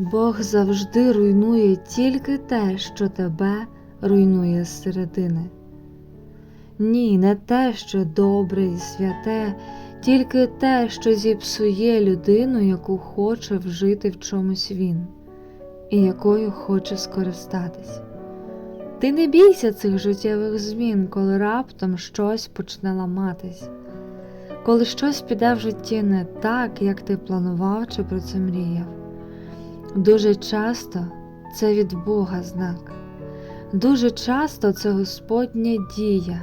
Бог завжди руйнує тільки те, що тебе руйнує зсередини. Ні, не те, що добре і святе, тільки те, що зіпсує людину, яку хоче вжити в чомусь він, і якою хоче скористатись. Ти не бійся цих життєвих змін, коли раптом щось почне ламатись, коли щось піде в житті не так, як ти планував чи про це мріяв. Дуже часто це від Бога знак, дуже часто це Господня дія,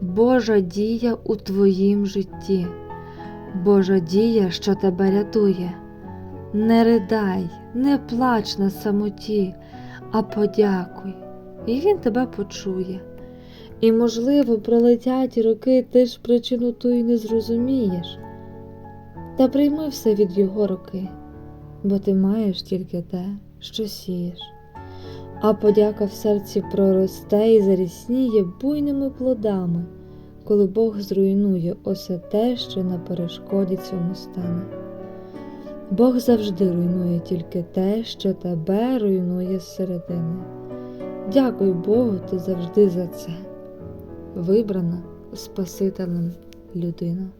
Божа дія у твоїм житті, Божа дія, що тебе рятує. Не ридай, не плач на самоті, а подякуй, і Він тебе почує. І, можливо, пролетять роки, ти ж причину ту й не зрозумієш. Та прийми все від Його руки бо ти маєш тільки те, що сієш. А подяка в серці проросте і зарісніє буйними плодами, коли Бог зруйнує усе те, що на перешкоді цьому стане. Бог завжди руйнує тільки те, що тебе руйнує зсередини. Дякуй Богу, ти завжди за це, вибрана Спасителем людина.